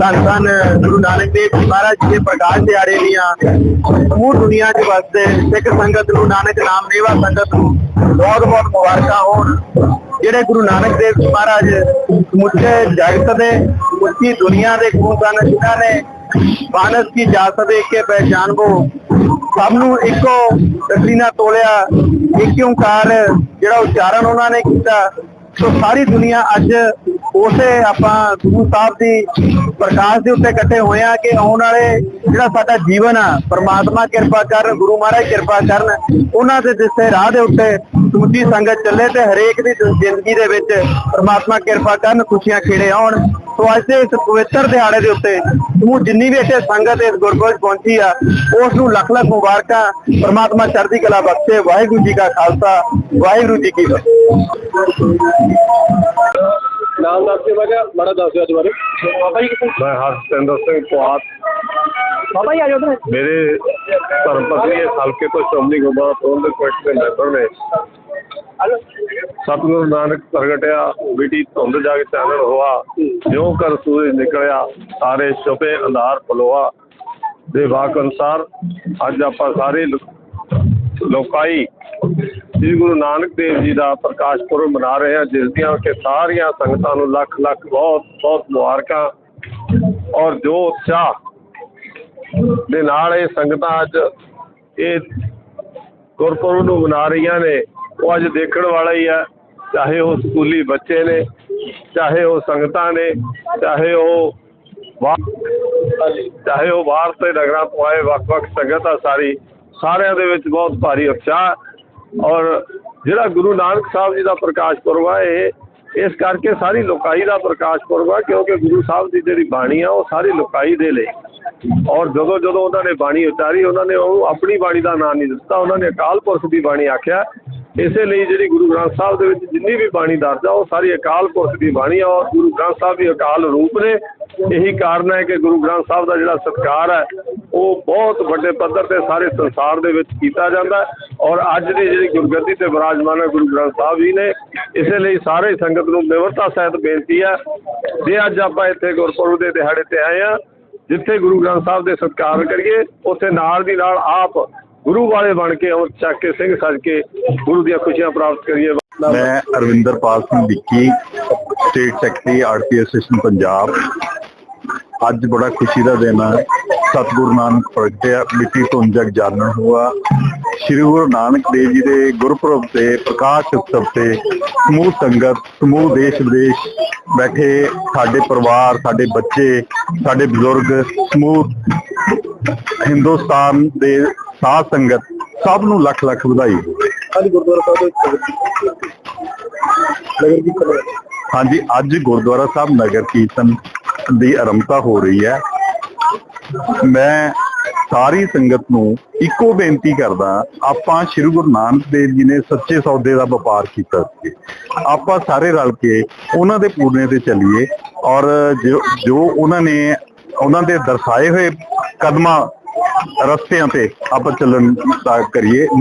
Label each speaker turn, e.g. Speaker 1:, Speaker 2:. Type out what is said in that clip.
Speaker 1: ਧੰਨ ਧੰਨ ਗੁਰੂ ਨਾਨਕ ਦੇਵ ਜੀ ਮਹਾਰਾਜ ਜੀ ਦੇ ਪ੍ਰਕਾਸ਼ ਦਿਹਾੜੇ ਦੀਆਂ ਸਮੂਹ ਦੁਨੀਆ 'ਚ ਵਸਦੇ ਸਿੱਖ ਸੰਗਤ ਨੂੰ ਨਾਨਕ ਨਾਮ ਲੇਵਾ ਸੰਗਤ ਨੂੰ ਬਹੁਤ ਬਹੁਤ ਮੁਬਾਰਕਾਂ ਹੋਣ। ਜਿਹੜੇ ਗੁਰੂ ਨਾਨਕ ਦੇਵ ਜੀ ਮਹਾਰਾਜ ਸਮੁੱਚੇ ਜਗਤ ਦੇ ਸਮੁੱਚੀ ਦੁਨੀਆ ਦੇ ਗੁਰੂ ਸਨ, ਜਿਨ੍ਹਾਂ ਨੇ ਮਾਨਸ ਕੀ ਜਾਤ ਦੇਖ ਕੇ ਪਹਿਚਾਨ ਕੋ ਸਭ ਨੂੰ ਇੱਕੋ ਰੱਸੀ ਨਾਲ ਤੋਲਿਆ, ਇੱਕ ਓੰਕਾਰ ਜਿਹੜਾ ਉਚਾਰਨ ਉਹਨਾਂ ਨੇ ਕੀਤਾ। ਸੋ ਸਾਰੀ ਦੁਨੀਆ ਅੱਜ ਉਸੇ ਆਪਾਂ ਗੁਰੂ ਸਾਹਿਬ ਦੀ ਪ੍ਰਕਾਸ਼ ਦੇ ਉੱਤੇ ਇਕੱਠੇ ਹੋਏ ਆ ਕਿ ਆਉਣ ਵਾਲੇ ਜਿਹੜਾ ਸਾਡਾ ਜੀਵਨ ਆ, ਪਰਮਾਤਮਾ ਕਿਰਪਾ ਕਰਨ, ਗੁਰੂ ਮਹਾਰਾਜ ਕਿਰਪਾ ਕਰਨ, ਉਹਨਾਂ ਦੇ ਦਿੱਤੇ ਰਾਹ ਦੇ ਉੱਤੇ ਦੂਜੀ ਸੰਗਤ ਚੱਲੇ ਤੇ ਹਰੇਕ ਦੀ ਜ਼ਿੰਦਗੀ ਦੇ ਵਿੱਚ ਪਰਮਾਤਮਾ ਕਿਰਪਾ ਕਰਨ, ਖੁਸ਼ੀਆਂ ਖੇੜੇ ਆਉਣ। ਸੋ ਅੱਜ ਦੇ ਇਸ ਪਵਿੱਤਰ ਦਿਹਾੜੇ ਦੇ ਉੱਤੇ ਸਮੂਹ ਜਿੰਨੀ ਵੀ ਇੱਥੇ ਸੰਗਤ ਇਸ ਗੁਰਪੁਰਬ ਪਹੁੰਚੀ ਆ, ਉਸ ਨੂੰ ਲੱਖ ਲੱਖ ਮੁਬਾਰਕਾਂ। ਪਰਮਾਤਮਾ ਚੜ੍ਹਦੀ ਕਲਾ ਬਖਸ਼ੇ। ਵਾਹਿਗੁਰੂ ਜੀ ਕਾ ਖਾਲਸਾ, ਵਾਹਿਗੁਰੂ ਜੀ ਕੀ ਫਤਿਹ।
Speaker 2: ਨਾਮ ਦੱਸ ਕੇ ਮੈਂ ਕਿਹਾ ਮਾੜਾ ਦੱਸ ਦਿਓ ਅੱਜ ਬਾਰੇ। ਬਾਬਾ ਜੀ ਕਿੱਥੇ
Speaker 3: ਮੈਂ ਹਰਸਿੰਦਰ ਸਿੰਘ ਪੁਆਤ।
Speaker 2: ਬਾਬਾ ਜੀ ਆ ਜਾਓ ਉਧਰ।
Speaker 3: ਮੇਰੇ ਧਰਮ ਪਤਨੀ ਇਸ ਹਲਕੇ ਤੋਂ ਸ਼੍ਰੋਮਣੀ ਗੁਰਦੁਆਰਾ ਪ੍ਰਬੰਧਕ ਕਮੇਟੀ ਦੇ ਮੈਂਬਰ ਨੇ। ਸਤਿਗੁਰੂ ਨਾਨਕ ਪ੍ਰਗਟਿਆ ਬੀਟੀ ਧੁੰਦ ਜਾ ਕੇ ਚਾਨਣ ਹੋਆ ਜਿਉਂ ਕਰ ਸੂਰਜ ਨਿਕਲਿਆ ਸਾਰੇ ਛੁਪੇ ਅੰਧਾਰ ਪਲੋਆ। ਦੇ ਵਾਕ ਅਨੁਸਾਰ ਅੱਜ ਆਪਾਂ ਸਾਰੇ ਲੋਕਾਈ ਸ੍ਰੀ ਗੁਰੂ ਨਾਨਕ ਦੇਵ ਜੀ ਦਾ ਪ੍ਰਕਾਸ਼ ਪੁਰਬ ਮਨਾ ਰਹੇ ਹਾਂ, ਜਿਸ ਦੀਆਂ ਕਿ ਸਾਰੀਆਂ ਸੰਗਤਾਂ ਨੂੰ ਲੱਖ ਲੱਖ ਬਹੁਤ ਬਹੁਤ ਮੁਬਾਰਕਾਂ ਔਰ ਜੋ ਉਤਸ਼ਾਹ ਦੇ ਨਾਲ ਇਹ ਸੰਗਤਾਂ ਅੱਜ ਇਹ ਗੁਰਪੁਰਬ ਨੂੰ ਮਨਾ ਰਹੀਆਂ ਨੇ, ਉਹ ਅੱਜ ਦੇਖਣ ਵਾਲਾ ਹੀ ਹੈ ਚਾਹੇ ਉਹ ਸਕੂਲੀ ਬੱਚੇ ਨੇ, ਚਾਹੇ ਉਹ ਸੰਗਤਾਂ ਨੇ, ਚਾਹੇ ਉਹ ਚਾਹੇ ਉਹ ਬਾਹਰ ਤੇ ਨਗਰਾਂ ਤੋਂ ਆਏ ਵੱਖ-ਵੱਖ ਸੰਗਤ ਆ ਸਾਰੀ, ਸਾਰਿਆਂ ਦੇ ਵਿੱਚ ਬਹੁਤ ਭਾਰੀ ਉਤਸ਼ਾਹ ਔਰ ਜਿਹੜਾ ਗੁਰੂ ਨਾਨਕ ਸਾਹਿਬ ਜੀ ਦਾ ਪ੍ਰਕਾਸ਼ ਪੁਰਬ ਆ, ਇਹ ਇਸ ਕਰਕੇ ਸਾਰੀ ਲੋਕਾਈ ਦਾ ਪ੍ਰਕਾਸ਼ ਪੁਰਬ ਆ, ਕਿਉਂਕਿ ਗੁਰੂ ਸਾਹਿਬ ਦੀ ਜਿਹੜੀ ਬਾਣੀ ਆ, ਉਹ ਸਾਰੀ ਲੋਕਾਈ ਦੇ ਲਈ। ਔਰ ਜਦੋਂ ਜਦੋਂ ਉਹਨਾਂ ਨੇ ਬਾਣੀ ਉਚਾਰੀ, ਉਹਨਾਂ ਨੇ ਉਹ ਆਪਣੀ ਬਾਣੀ ਦਾ ਨਾਮ ਨਹੀਂ ਦਿੱਤਾ, ਉਹਨਾਂ ਨੇ ਅਕਾਲ ਪੁਰਖ ਦੀ ਬਾਣੀ ਆਖਿਆ। ਇਸੇ ਲਈ ਜਿਹੜੀ ਗੁਰੂ ਗ੍ਰੰਥ ਸਾਹਿਬ ਦੇ ਵਿੱਚ ਜਿੰਨੀ ਵੀ ਬਾਣੀ ਦਰਜ ਆ, ਉਹ ਸਾਰੀ ਅਕਾਲ ਪੁਰਖ ਦੀ ਬਾਣੀ ਆ, ਔਰ ਗੁਰੂ ਗ੍ਰੰਥ ਸਾਹਿਬ ਵੀ ਅਕਾਲ ਰੂਪ ਨੇ। ਇਹੀ ਕਾਰਨ ਹੈ ਕਿ ਗੁਰੂ ਗ੍ਰੰਥ ਸਾਹਿਬ ਦਾ ਜਿਹੜਾ ਸਤਿਕਾਰ ਹੈ, ਉਹ ਬਹੁਤ ਵੱਡੇ ਪੱਧਰ ਤੇ ਸਾਰੇ ਸੰਸਾਰ ਦੇ ਵਿੱਚ ਕੀਤਾ ਜਾਂਦਾ। ਔਰ ਅੱਜ ਦੀ ਜਿਹੜੀ ਗੁਰਗੱਦੀ ਤੇ ਵਿਰਾਜਮਾਨ ਹੈ ਗੁਰੂ ਗ੍ਰੰਥ ਸਾਹਿਬ ਜੀ ਨੇ, ਇਸੇ ਲਈ ਸਾਰੇ ਸੰਗਤ ਨੂੰ ਨਿਮਰਤਾ ਸਹਿਤ ਬੇਨਤੀ ਹੈ ਜੇ ਅੱਜ ਆਪਾਂ ਇੱਥੇ ਗੁਰਪੁਰਬ ਦੇ ਦਿਹਾੜੇ ਤੇ ਆਏ ਆ ਜਿੱਥੇ ਗੁਰੂ ਗ੍ਰੰਥ ਸਾਹਿਬ ਦੇ ਸਤਿਕਾਰ ਕਰੀਏ, ਉੱਥੇ ਨਾਲ ਦੀ ਨਾਲ ਆਪ ਗੁਰੂ ਵਾਲੇ ਬਣ ਕੇ ਅੰਮ੍ਰਿਤ ਛਕ ਕੇ ਸਿੰਘ ਸਜ ਕੇ ਗੁਰੂ ਦੀਆਂ ਖੁਸ਼ੀਆਂ ਪ੍ਰਾਪਤ ਕਰੀਏ।
Speaker 1: ਮੈਂ Arvinderpal Singh Vicky state secretary RP association Punjab. ਅੱਜ ਬੜਾ ਖੁਸ਼ੀ ਦਾ ਦਿਨ ਹੈ। ਸਤਿਗੁਰੂ ਨਾਨਕ ਪ੍ਰਗਟਿਆ ਮਿੱਟੀ ਤੋਂ ਜਗ ਜਾਣਨ ਹੋਆ। ਸ੍ਰੀ ਗੁਰੂ ਨਾਨਕ ਦੇਵ ਜੀ ਦੇ ਗੁਰਪੁਰਬ ਤੇ ਪ੍ਰਕਾਸ਼ ਉਤਸਵ ਤੇ ਸਮੂਹ ਸੰਗਤ ਸਮੂਹ ਦੇਸ਼ ਵਿਦੇਸ਼ ਬੈਠੇ ਸਾਡੇ ਪਰਿਵਾਰ ਸਾਡੇ ਬੱਚੇ ਸਾਡੇ ਬਜ਼ੁਰਗ ਸਮੂਹ ਹਿੰਦੁਸਤਾਨ ਦੇ ਸਾਧ ਸੰਗਤ ਸਭ ਨੂੰ ਲੱਖ ਲੱਖ ਵਧਾਈ। ਹਾਂਜੀ ਅੱਜ ਗੁਰਦੁਆਰਾ ਸਾਹਿਬ ਨਗਰ ਕੀਰਤਨ ਦੀ ਆਰੰਭਤਾ ਹੋ ਰਹੀ ਹੈ। ਮੈਂ ਸਾਰੀ ਸੰਗਤ ਨੂੰ ਇੱਕੋ ਬੇਨਤੀ ਕਰਦਾ, ਆਪਾਂ ਸ੍ਰੀ ਗੁਰੂ ਨਾਨਕ ਦੇਵ ਜੀ ਨੇ ਸੱਚੇ ਸੌਦੇ ਦਾ ਵਪਾਰ ਕੀਤਾ ਸੀ। ਆਪਾਂ ਸਾਰੇ ਰਲ ਕੇ ਉਹਨਾਂ ਦੇ ਪੂਰਨੇ ਤੇ ਚੱਲੀਏ ਔਰ ਜੋ ਉਹਨਾਂ ਨੇ, ਉਹਨਾਂ ਦੇ ਦਰਸਾਏ ਹੋਏ ਕਦਮਾਂ ਰਸਤਿਆਂ ਤੇ ਆਪਾਂ ਚੱਲਣ ਦਾ ਕਰੀਏ।